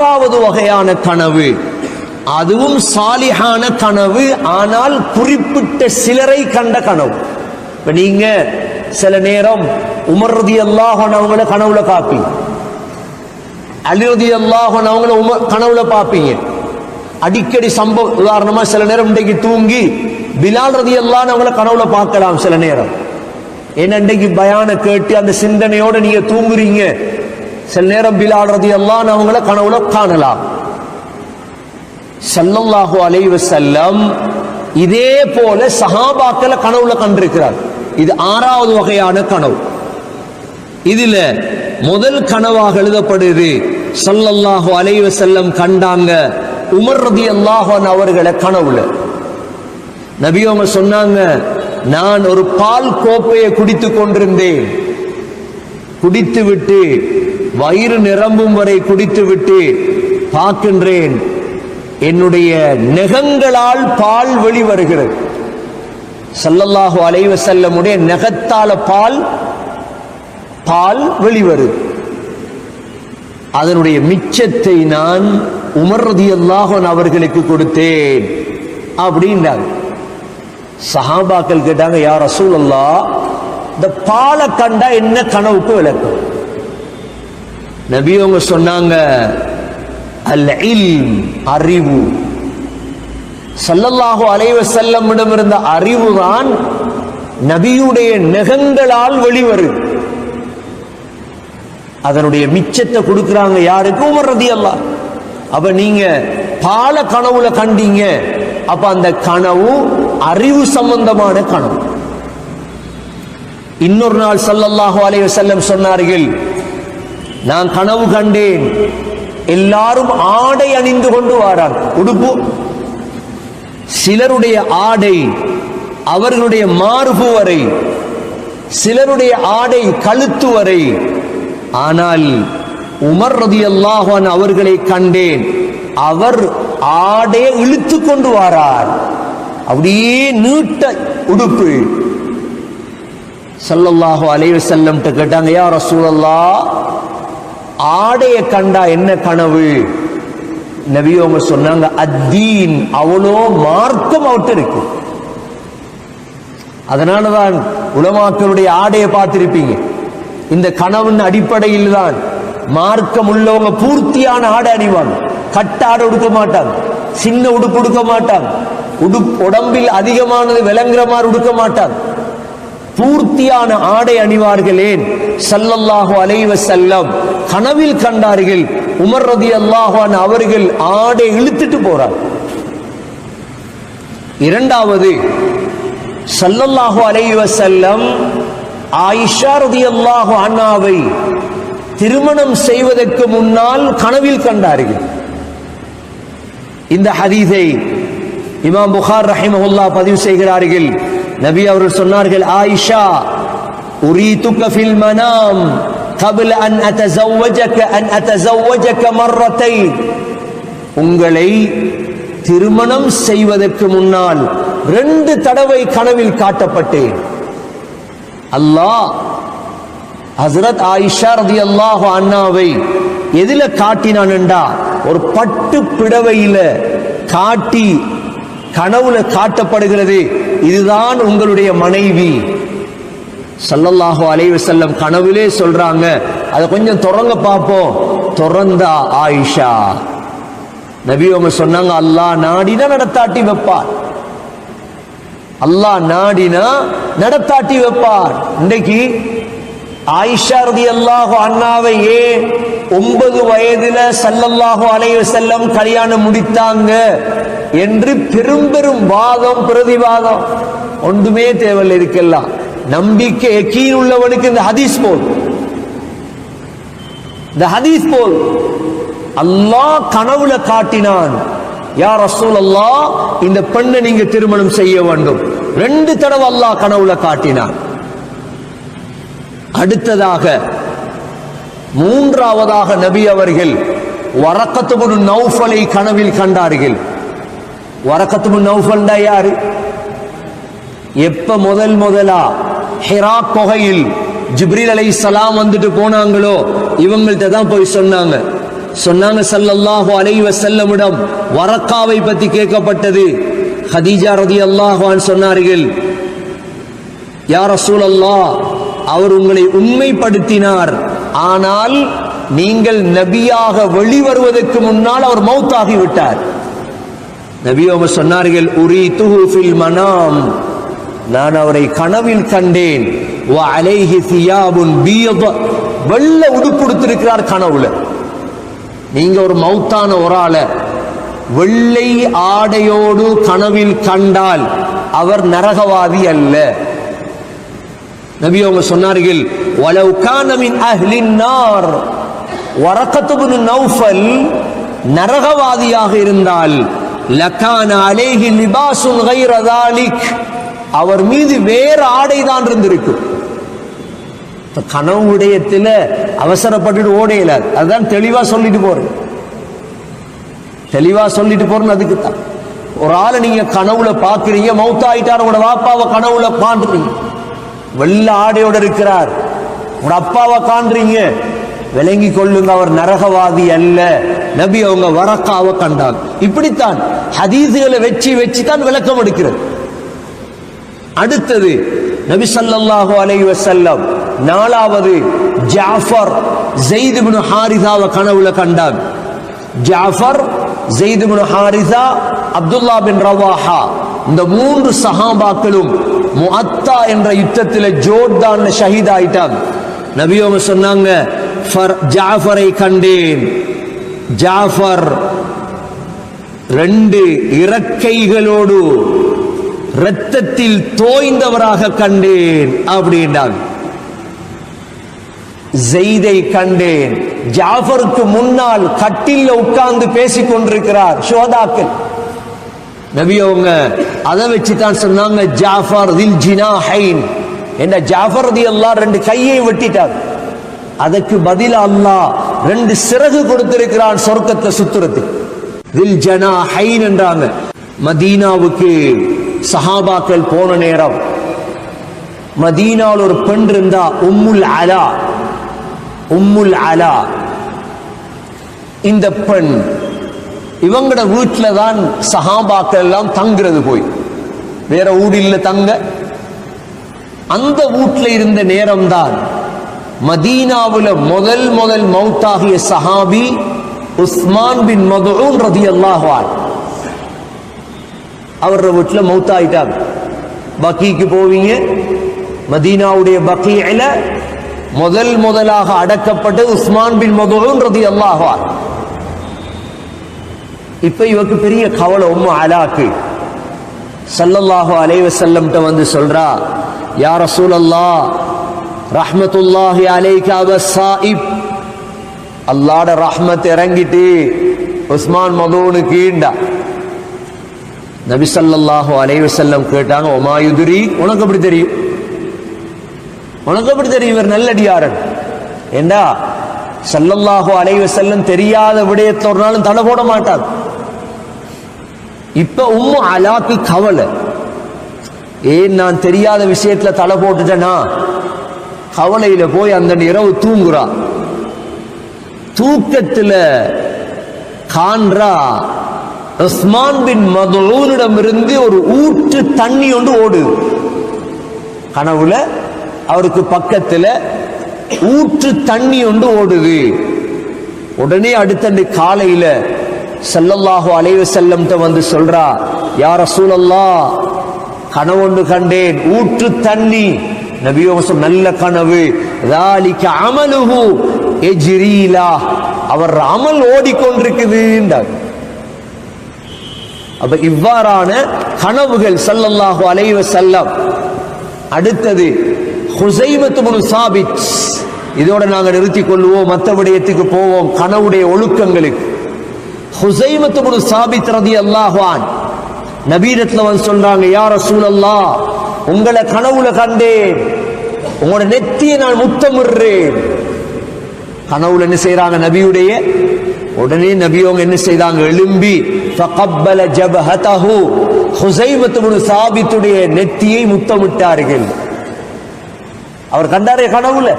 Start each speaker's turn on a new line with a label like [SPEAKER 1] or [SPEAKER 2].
[SPEAKER 1] மூன்றாவது வகையான கனவு. அதுவும் சாலிகான கனவு ஆனால் குறிப்பிட்ட சிலரை கண்ட கனவு. இப்ப நீங்க சில நேரம் உமர்றது அல்லாஹன் அவங்கள கனவுல காப்பீங்க அலி ரதி அல்லாஹன் அவங்கள கனவுல பாப்பீங்க அடிக்கடி சம்பவம் உதாரணமா சில நேரம் இன்றைக்கு தூங்கி பிலால் ரதி அல்லாஹ் அவங்கள கனவுல பார்க்கலாம் சில நேரம். ஏன்னா இன்றைக்கு பயான கேட்டு அந்த சிந்தனையோட நீங்க தூங்குறீங்க. சில நேரம் பிலால் ரதி அல்லாஹ் அவங்கள கனவுல காணலாம். ஸல்லல்லாஹு அலைவு செல்லம் இதே போல சஹாபாக்களை கனவுல கண்டிருக்கிறார். இது ஆறாவது வகையான கனவு. இதுல முதல் கனவாக எழுதப்படுது சல்லல்லாஹு அலைவு செல்லம் கண்டாங்க உமர் ரதி அன்ஹு அவர்களை கனவுல. நபி அவங்க சொன்னாங்க நான் ஒரு பால் கோப்பையை குடித்து கொண்டிருந்தேன். குடித்து விட்டு வயிறு நிரம்பும் வரை குடித்துவிட்டு பார்க்கின்றேன் என்னுடைய நெகங்களால் பால் வெளிவருகிறது ஸல்லல்லாஹு அலைவ செல்லமுடைய நெகத்தால பால் பால் வெளிவருது அதனுடைய மிச்சத்தை நான் உமர் ரதியல்லாஹு அவர்களுக்கு கொடுத்தேன் அப்படின்றாங்க. சஹாபாக்கள் கேட்டாங்க யார் ரசூலல்லா இந்த பாலை கண்டா என்ன கனவுக்கு விளக்கம்? நபி அவங்க சொன்னாங்க அல் இல்ம் அறிவு. சல்லல்லாஹு அலைவ வஸல்லமிடம் இருந்த அறிவு தான் நபியுடைய நெகங்களால் வெளிவருது. அதனுடைய மிச்சத்தை கொடுக்கறாங்க யாருக்கு? உமர் ரதியல்லாஹ். அப்ப நீங்க பால கனவுல கண்டீங்க. அப்ப அந்த கனவு அறிவு சம்பந்தமான கனவு. இன்னொரு நாள் சல்லல்லாஹு அலைவ செல்லம் சொன்னார்கள் நான் கனவு கண்டேன். எல்லாரும் ஆடை அணிந்து கொண்டு வாரார். உடுப்பு. சிலருடைய ஆடை அவர்களுடைய மார்பு வரை சிலருடைய ஆடை கழுத்து வரை. ஆனால் உமர் ரதி அன்ஹு அவர்களை கண்டேன். அவர் ஆடையை இழுத்து கொண்டு வாரார். அப்படியே நீட்ட உடுப்பு. ஸல்லல்லாஹு அலைவசல்லம் கேட்டாங்க யார் ரசூலல்லா ஆடைய கண்டா என்ன கனவு? நபி அவங்க சொன்னாங்க அத்தீன். அவ்வளோ மார்க்கம் அவர்கிட்ட இருக்கு. அதனாலதான் உலமாக்களுடைய ஆடையை பார்த்திருப்பீங்க. இந்த கனவின் அடிப்படையில் தான் மார்க்கம் உள்ளவங்க பூர்த்தியான ஆடை அணிவாங்க. கட்ட ஆடை உடுக்க மாட்டாங்க. சின்ன உடுப்பு உடுக்க மாட்டாங்க. உடுப்பு உடம்பில் அதிகமானது விளங்குற மாதிரி உடுக்க மாட்டாங்க. பூர்த்தியான ஆடை அணிவார்களேன் சல்லல்லாஹு அலைவ செல்லம் கனவில் கண்டார்கள். உமர் ரதி அல்லாஹான் அவர்கள் ஆடை இழுத்துட்டு போறார். இரண்டாவது சல்லல்லாஹு அலைவ செல்லம் ஆயிஷா ரதியல்லாஹு அண்ணாவை திருமணம் செய்வதற்கு முன்னால் கனவில் கண்டார்கள். இந்த ஹதீஸை இமாம் புகார் ரஹிமஹுல்லா பதிவு செய்கிறார்கள். நபி அவர்கள் சொன்னார்கள் ஆயிஷா உரீதுக்க ஃபில் மனாம் கபில் அன் அத்தஜக்க அன் அத்தஜக்க மர்ரத்தை உங்களை திருமணம் செய்வதற்கு முன்னால் ரெண்டு தடவை கனவில் காட்டப்பட்டேன். அல்லாஹ் ஹசரத் ஆயிஷா ரதி அல்லாஹ் அண்ணாவை எதில காட்டினான்டா ஒரு பட்டு பிடவையில காட்டி கனவுல காட்டப்படுகிறது. இதுதான் உங்களுடைய மனைவி. சல்லல்லாஹு அலைவு செல்லம் கனவுலே சொல்றாங்க. அதை கொஞ்சம் தொடங்க பார்ப்போம். திறந்தா ஆயிஷா. நபி அவங்க சொன்னாங்க அல்லாஹ் நாடினா நடத்தாட்டி வைப்பார். அல்லாஹ் நாடினா நடத்தாட்டி வைப்பார். இன்னைக்கு ஆயிஷா ரதி அல்லாஹு அண்ணாவை ஏன் ஒன்பது வயதுல சல்லல்லாஹு அலைய செல்லம் கல்யாணம் முடித்தாங்க என்று பெரும் பெரும் வாதம் பிரதிவாதம் ஒன்றுமே தேவையில்லை இருக்கலாம் நம்பிக்கை எக்கீன் உள்ளவனுக்கு இந்த ஹதீஸ் போல். இந்த ஹதீஸ் போல். அல்லாஹ் கனவுல காட்டினான் யா ரசூல் அல்லாஹ் இந்த பெண்ணை நீங்க திருமணம் செய்ய வேண்டும். ரெண்டு தடவை அல்லாஹ் கனவுல காட்டினான். அடுத்ததாக மூன்றாவதாக நபி அவர்கள் வரக்கத்துபுன் நௌஃபலை கனவில் கண்டார்கள். வரக்கத்துபுன் நௌஃபல்டா யாரு? எப்ப முதல் முதலா ஹெரா கொகையில் ஜிப்ரில் அலை சலாம் வந்துட்டு போனாங்களோ இவங்கள்ட்ட தான் போய் சொன்னாங்க. சொன்னாங்க சல்லல்லாஹு அலைவ செல்லமிடம் வரக்காவை பத்தி கேட்கப்பட்டது. ஹதீஜா ரதி அல்லாஹான் சொன்னார்கள் யாரசூல் அல்லாஹ் அவர் உங்களை உண்மைப்படுத்தினார். ஆனால் நீங்கள் நபியாக வெளிவருவதற்கு முன்னால் அவர் மௌத்தாகி விட்டார் நபி சொன்னார்கள் உரி ஃபில் மனாம். நான் அவரை கனவில் கண்டேன். ஓ அலைஹி தியாபுன் பியத. வெள்ள உடுப்புடுத்திருக்கிறார் கனவுல. நீங்க ஒரு மௌத்தான ஒரு ஆளை வெள்ளை ஆடையோடு கனவில் கண்டால் அவர் நரகவாதி அல்ல. நபி அவங்க சொன்னார்கள் வலவு கான மின் அஹ்லின் நார். நௌஃபல் நரகவாதியாக இருந்தால் லக்கான அலேஹி லிபாசுன் கைர தாலிக். அவர் மீது வேறு ஆடை தான் இருந்திருக்கும். இப்ப கனவு உடையத்தில் அவசரப்பட்டுட்டு ஓடையில அதுதான் தெளிவா சொல்லிட்டு போறேன் தெளிவா சொல்லிட்டு போறேன்னு அதுக்கு தான். ஒரு ஆளை நீங்க கனவுல பாக்குறீங்க மௌத்தாயிட்டார் உங்களோட வாப்பாவை கனவுல பாண்டுறீங்க வெள்ள ஆடையோட இருக்கிறார். உன் அப்பாவை காண்றீங்க. விளங்கி கொள்ளுங்க அவர் நரகவாதி அல்ல. நபி அவங்க வரக்காவை கண்டாங்க இப்படித்தான் ஹதீதுகளை வச்சு வச்சு தான் விளக்கம் எடுக்கிறது. அடுத்தது நபி சல்லாஹு அலை வசல்லம் நாலாவது ஜாஃபர் ஜெயித் இப்னு ஹாரிசாவை கனவுல கண்டாங்க Jafar Zaid Harithah Abdullah bin Rawaha. இந்த மூன்று சஹாபாக்களும் முஅத்தா என்ற யுத்தத்தில் ஜோர்தான் ஷஹீத் ஆயிட்டாங்க நபி அவங்க சொன்னாங்க ஃபர் ஜாஃபரை கண்டேன். ஜாஃபர் ரெண்டு இறக்கைகளோடு இரத்தத்தில் தோய்ந்தவராக கண்டேன் அப்படின்றாங்க. ஜெய்தை கண்டேன். ஜாஃபருக்கு முன்னால் கட்டில உட்கார்ந்து பேசிக் கொண்டிருக்கிறார் ஷோதாக்கள் நபி அவங்க அதை வச்சு தான் சொன்னாங்க ஜாஃபர் தில் ஜினாஹைன் என்ன ஜாஃபர் தி அல்லாஹ் ரெண்டு கையை வெட்டிட்டார். அதற்கு பதில் அல்லாஹ் ரெண்டு சிறகு கொடுத்திருக்கிறான் சொர்க்கத்தை சுத்துறது தில் ஜனாஹைன் என்றாங்க. மதீனாவுக்கு சஹாபாக்கள் போன நேரம். மதீனாவில் ஒரு பெண் இருந்தா உம்முல் அலா. உம்முல் அலா. இந்த பெண் இவங்கட வீட்டில தான் சஹாபாக்கள் எல்லாம் தங்குறது போய். வேற ஊடில்ல தங்க. அந்த வீட்டில் இருந்த நேரம்தான் மதீனாவுல முதல் முதல் மௌத்தாகிய சஹாபி உஸ்மான் பின் ரதி ரதியல்லாஹு அன்ஹு அவரோட வீட்டுல மௌத்தாயிட்டாங்க. பக்கீக்கு போவீங்க. மதீனாவுடைய பக்கியில முதல் முதலாக அடக்கப்பட்டு உஸ்மான் பின் மதுஊன் ரதி அன்ஹு இப்ப இவருக்கு பெரிய கவலை உம்மு அலாக்கு. சல்லல்லாஹு அலைஹி வஸல்லம்ட்ட வந்து சொல்றா யா சூழல்லா ரஹ்மத்துல்லாஹி அலைக சாஹிப் அல்லாட ரஹ்மத் இறங்கிட்டு உஸ்மான் மதூனுக்குண்டா நபி ஸல்லல்லாஹு அலைவசல்லம் கேட்டாங்க கேட்டாங்க ஒமாயுதுரி உனக்கு எப்படி தெரியும்? உனக்கு எப்படி தெரியும்? இவர் நல்லடியாரன். ஏண்டா? சல்லல்லாஹு அலைவ செல்லம் தெரியாத விடயத்தோடனாலும் தலை தடை போட மாட்டார் இப்ப உம்மு அலாக்கு கவலை. ஏன் நான் தெரியாத விஷயத்துல தலை போட்டுட்டேனா? கவலையில போய் அந்த இரவு தூங்குறா. தூக்கத்துல காண்றா உஸ்மான் பின் மதுலூனிடமிருந்து ஒரு ஊற்று தண்ணி ஒன்று ஓடுது கனவுல அவருக்கு பக்கத்துல ஊற்று தண்ணி ஒன்று ஓடுது. உடனே அடுத்தண்டு காலையில செல்லல்லாஹோ அலைவு செல்லம் வந்து சொல்றா யார சூழல்லா கனவொன்று கண்டேன். ஊற்று தண்ணி. நபியோசம் நல்ல கனவு. ராலிக்க அமலுகு எஜிரீலா அவர் அமல் ஓடிக்கொண்டிருக்குது அப்ப இவ்வாறான கனவுகள் சல்லல்லாஹு அலைவ செல்லம் அடுத்தது ஹுசைமத்து சாபித். இதோட நாங்கள் நிறுத்திக் கொள்வோம் மற்ற விடயத்துக்கு போவோம். கனவுடைய ஒழுக்கங்களுக்கு. ஹுசைமத்து முனு சாபித் ரதி அல்லாஹான் நபீரத்துல வந்து சொல்றாங்க யார் ரசூலல்லாஹ் உங்களை கனவுல கண்டேன். உங்களோட நெத்தியை நான் முத்தமிடுறேன். கனவுல என்ன செய்யறாங்க நபியுடைய? உடனே நபியவங்க என்ன செய்தாங்க? எழும்பி ஃபகப்பல ஜபஹதஹு. ஹுசைமத்து பின் சாபித்துடைய நெத்தியை முத்தமிட்டார்கள். அவர் கண்டாரே கனவுல.